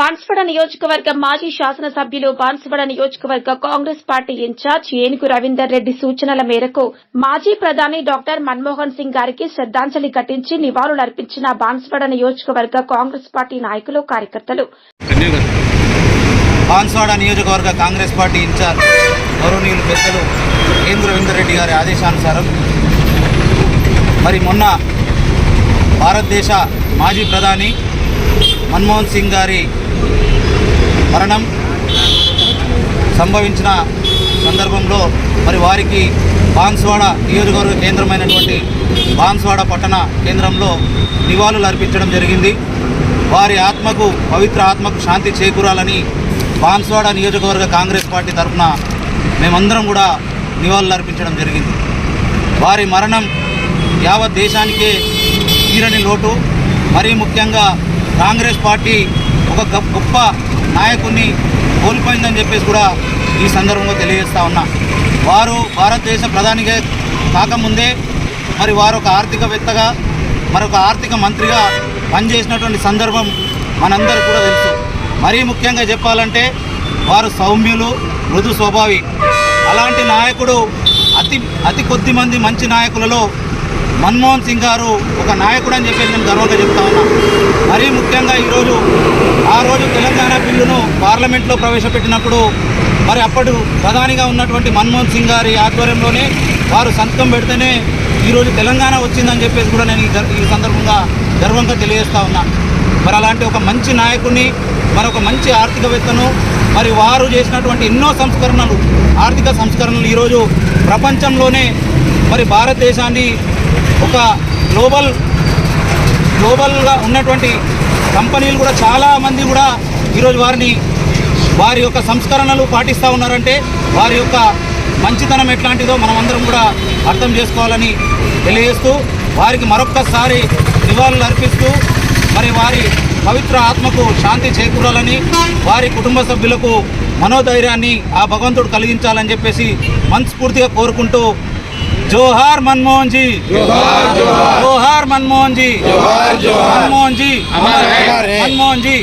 బాన్స్వాడ నియోజకవర్గ మాజీ శాసనసభ్యులు బాన్స్వాడ నియోజకవర్గ కాంగ్రెస్ పార్టీ ఇన్ఛార్జ్ ఏనుగు రవీందర్ రెడ్డి సూచనల మేరకు మాజీ ప్రధాని డాక్టర్ మన్మోహన్ సింగ్ గారికి శ్రద్దాంజలి ఘటించి నివాళులర్పించిన బాన్స్వాడ నియోజకవర్గ కాంగ్రెస్ పార్టీ నాయకులు కార్యకర్తలు. బాన్స్వాడ నియోజకవర్గ కాంగ్రెస్ పార్టీ ఇన్ఛార్జ్ గౌరవనీయులు పెద్దలు కేంద్ర రవీందర్ రెడ్డి గారి ఆదేశానుసారం మరి మొన్న భారతదేశ మాజీ ప్రధాని మన్మోహన్ సింగ్ గారి మరణం సంభవించిన సందర్భంలో మరి వారికి బాన్స్వాడ నియోజకవర్గ కేంద్రమైనటువంటి బాన్స్వాడ పట్టణ కేంద్రంలో నివాళులు అర్పించడం జరిగింది. వారి ఆత్మకు పవిత్ర ఆత్మకు శాంతి చేకూరాలని బాన్స్వాడ నియోజకవర్గ కాంగ్రెస్ పార్టీ తరఫున మేమందరం కూడా నివాళులు అర్పించడం జరిగింది. వారి మరణం యావత్ దేశానికే తీరని లోటు. మరీ ముఖ్యంగా కాంగ్రెస్ పార్టీ ఒక గొప్ప గొప్ప నాయకుడిని కోల్పోయిందని చెప్పేసి కూడా ఈ సందర్భంగా తెలియజేస్తా ఉన్నా. వారు భారతదేశ ప్రధానిగా కాకముందే మరి వారు ఒక ఆర్థికవేత్తగా మరొక ఆర్థిక మంత్రిగా పనిచేసినటువంటి సందర్భం మనందరూ కూడా తెలుసు. మరీ ముఖ్యంగా చెప్పాలంటే వారు సౌమ్యులు మృదు స్వభావి. అలాంటి నాయకుడు అతి అతి కొద్ది మంది మంచి నాయకులలో మన్మోహన్ సింగ్ గారు ఒక నాయకుడు అని చెప్పేసి నేను గర్వంగా చెప్తా ఉన్నా. మరీ ముఖ్యంగా ఈరోజు ఆ రోజు తెలంగాణ బిల్లును పార్లమెంట్లో ప్రవేశపెట్టినప్పుడు మరి అప్పుడు ప్రధానిగా ఉన్నటువంటి మన్మోహన్ సింగ్ గారి ఆధ్వర్యంలోనే వారు సంతకం పెడితేనే ఈరోజు తెలంగాణ వచ్చిందని చెప్పేసి కూడా నేను ఈ సందర్భంగా గర్వంగా తెలియజేస్తా ఉన్నా. మరి అలాంటి ఒక మంచి నాయకుడిని మరి ఒక మంచి ఆర్థికవేత్తను మరి వారు చేసినటువంటి ఎన్నో సంస్కరణలు ఆర్థిక సంస్కరణలు ఈరోజు ప్రపంచంలోనే మరి భారతదేశాన్ని ఒక గ్లోబల్ గ్లోబల్గా ఉన్నటువంటి కంపెనీలు కూడా చాలామంది కూడా ఈరోజు వారిని వారి యొక్క సంస్కరణలు పాటిస్తూ ఉన్నారంటే వారి యొక్క మంచితనం ఎట్లాంటిదో మనం అందరం కూడా అర్థం చేసుకోవాలని తెలియజేస్తూ వారికి మరొక్కసారి నివాళులు అర్పిస్తూ మరి వారి పవిత్ర ఆత్మకు శాంతి చేకూరాలని వారి కుటుంబ సభ్యులకు మనోధైర్యాన్ని ఆ భగవంతుడు కలిగించాలని చెప్పేసి మనస్ఫూర్తిగా కోరుకుంటూ జోహార్ మన్మోహన్ జీ జోహార్ మన్మోహన్ జీ మన్మోహన్ జీ మన్మోహన్ జీ